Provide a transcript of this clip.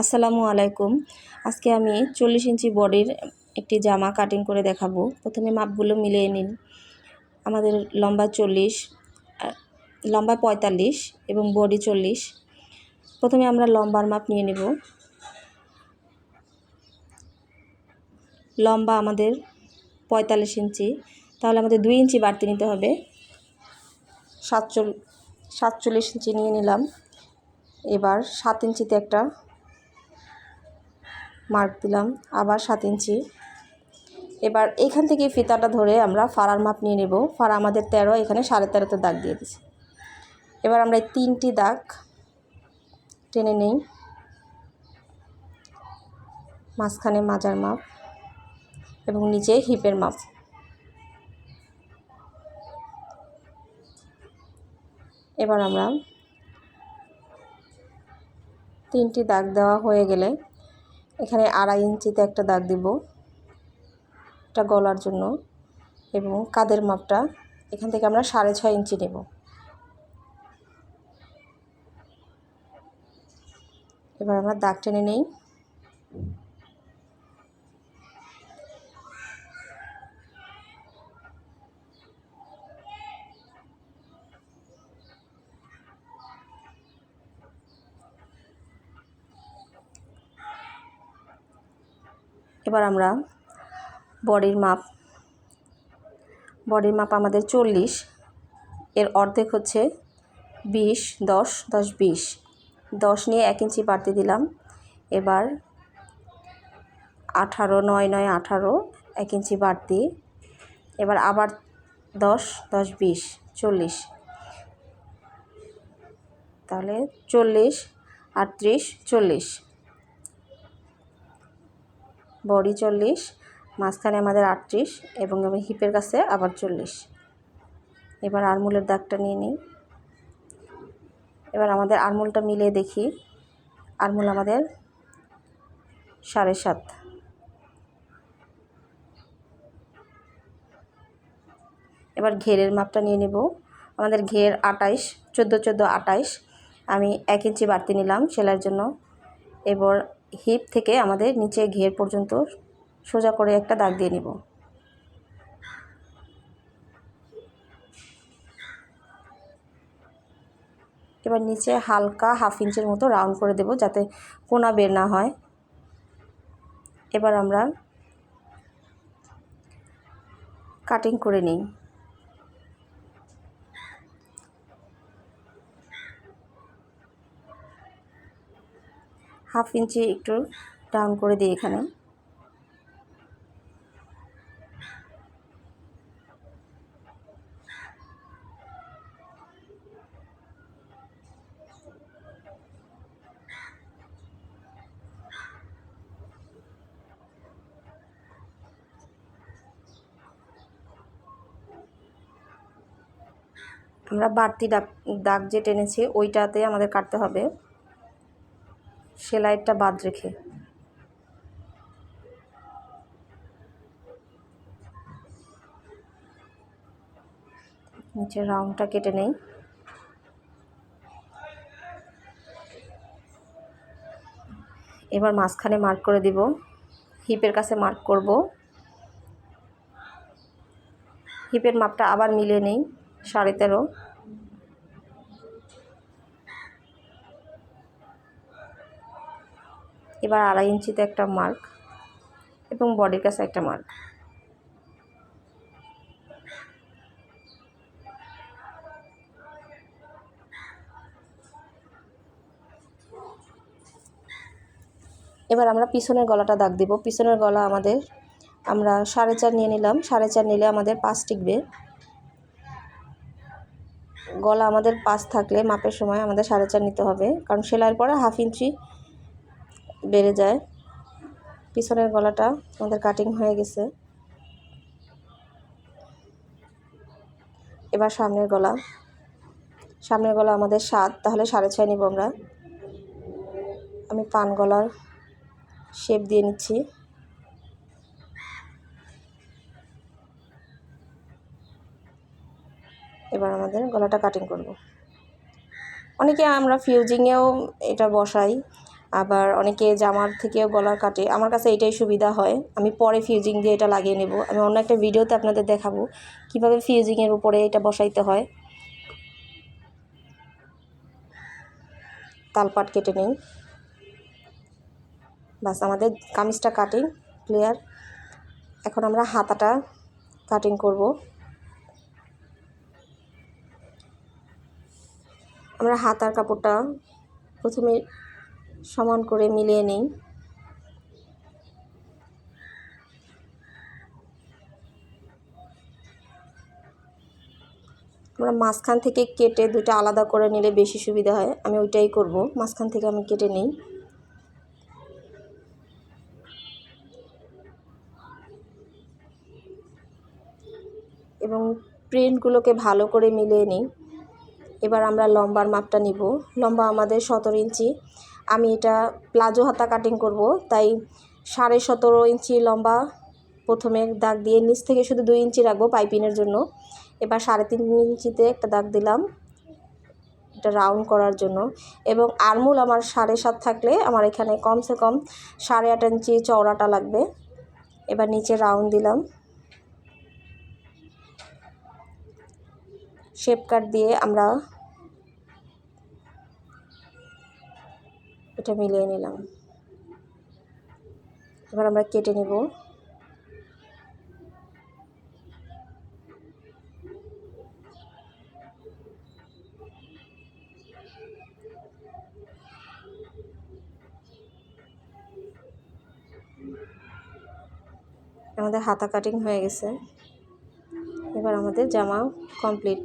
আসসালামু আলাইকুম। আজকে আমি চল্লিশ ইঞ্চি বডির একটি জামা কাটিং করে দেখাবো। প্রথমে মাপগুলো মিলিয়ে নিন। আমাদের লম্বা চল্লিশ লম্বা পঁয়তাল্লিশ এবং বডি চল্লিশ। প্রথমে আমরা লম্বার মাপ নিয়ে নেব। লম্বা আমাদের পঁয়তাল্লিশ ইঞ্চি। তাহলে আমাদের দুই ইঞ্চি বাড়তি নিতে হবে। সাতচল, সাতচল্লিশ ইঞ্চি নিয়ে নিলাম। এবার সাত ইঞ্চিতে একটা মার্ক দিলাম, আবার সাত ইঞ্চি। এবার এখান থেকে ফিতাটা ধরে আমরা ফাড়ার মাপ নিয়ে নেব। ফাড়া আমাদের তেরো, এখানে সাড়ে তেরোতে দাগ দিয়ে দিছি এবার আমরা এই তিনটি দাগ টেনে নেই। মাঝখানে মাজার মাপ এবং নিচে হিপের মাপ। এবার আমরা তিনটি দাগ দেওয়া হয়ে গেলে এখানে আড়াই ইঞ্চিতে একটা দাগ দিব, এটা গলার জন্য, এবং কাদের মাপটা, এখান থেকে আমরা সাড়ে ছয় ইঞ্চি নেব। এবার আমরা দাগ টেনে নেই। এবার আমরা বডির মাপ বডির মাপ আমাদের চল্লিশ, এর অর্ধেক হচ্ছে বিশ, দশ দশ, বিশ। দশ নিয়ে এক ইঞ্চি বাড়তি দিলাম, এবার আঠারো, নয় নয়, আঠারো, এক ইঞ্চি বাড়তি। এবার আবার দশ দশ, বিশ, চল্লিশ। তাহলে চল্লিশ আটত্রিশ চল্লিশ। বডি চল্লিশ, মাঝখানে আমাদের আটত্রিশ এবং আমি হিপের কাছে আবার চল্লিশ। এবার আরমুলের দাগটা নিয়ে নিই। এবার আমাদের আরমুলটা মিলিয়ে দেখি। আরমুল আমাদের সাড়ে সাত। এবার ঘেরের মাপটা নিয়ে নেব। আমাদের ঘের আটাইশ, চোদ্দ চোদ্দ আটাইশ। আমি এক ইঞ্চি বাড়তি নিলাম সেলাইয়ের জন্য। এবার হিপ থেকে আমাদের নিচে ঘের পর্যন্ত সোজা করে একটা দাগ দিয়ে নিব। এবার নিচে হালকা হাফ ইঞ্চের মতো রাউন্ড করে দেব যাতে কোনা বের না হয়। এবার আমরা কাটিং করে নিই। হাফ ইঞ্চি একটু ডাউন করে দিই এখানে। আমরা বাড়তি দাগ দাগ যে টেনেছি, ওইটাতে আমাদের কাটতে হবে। সেলাইটা বাদ রেখে। নিচে রাউন্ডটা কেটে নেই। এবার মাঝখানে মার্ক করে দিব। হিপের কাছে মার্ক করব। হিপের মাপটা আবার মিলিয়ে নেই, সাড়ে তেরো। এবার আড়াই ইঞ্চিতে একটা মার্ক এবং বডির কাছে একটা মার্ক। এবার আমরা পিছনের গলাটা দাগ দিব। পিছনের গলা আমাদের, আমরা সাড়ে চার নিয়ে নিলাম। সাড়ে চার নিলে আমাদের পাঁচ টিকবে। গলা আমাদের পাঁচ থাকলে মাপের সময় আমাদের সাড়ে চার নিতে হবে। কারণ সেলাইয়ের পরে হাফ ইঞ্চি বেড়ে যায়। পিছনের গলাটা আমাদের কাটিং হয়ে গেছে। এবার সামনের গলা। সামনের গলা আমাদের সাত, তাহলে সাড়ে ছয় নিব আমরা। আমি পান গলার শেপ দিয়ে নিচ্ছি। এবার আমাদের গলাটা কাটিং করব। অনেকে আমরা ফিউজিংয়েও এটা বসাই। আবার অনেকে জামার থেকেও গলার কাটে। আমার কাছে এটাই সুবিধা হয়। আমি পরে ফিউজিং দিয়ে এটা লাগিয়ে নেব। আমি অন্য একটা ভিডিওতে আপনাদের দেখাবো কীভাবে ফিউজিংয়ের উপরে এটা বসাইতে হয়। তালপাট কেটে নিই। বাস আমাদের কামিজটা কাটিং ক্লিয়ার এখন আমরা হাতাটা কাটিং করব। আমরা হাতার কাপড়টা প্রথমে সমান করে মিলিয়ে নিই। আমরা মাঝখান থেকে কেটে দুটো আলাদা করে নিলে বেশি সুবিধা হয়। আমি ওইটাই করব। মাঝখান থেকে আমি কেটে নিই। এবং প্রিন্টগুলোকে ভালো করে মিলিয়ে নিই। এবার আমরা লম্বার মাপটা নিব। লম্বা আমাদের সতেরো ইঞ্চি। আমি এটা প্লাজো হাতা কাটিং করব। তাই সাড়ে সতেরো ইঞ্চি লম্বা প্রথমে দাগ দিয়ে নিচ থেকে শুধু দুই ইঞ্চি রাখব পাইপিনের জন্য। এবার সাড়ে তিন ইঞ্চিতে একটা দাগ দিলাম এটা রাউন্ড করার জন্য। এবং আরমুল আমার সাড়ে সাত থাকলে আমার এখানে কমসে কম সাড়ে আট ইঞ্চি চওড়াটা লাগবে। এবার নিচে রাউন্ড দিলাম। শেপ কাট দিয়ে আমরা এটা মিলিয়ে নিলাম। এবার আমরা কেটে নেব। আমাদের হাতা কাটিং হয়ে গেছে। এবার আমাদের জামা কমপ্লিট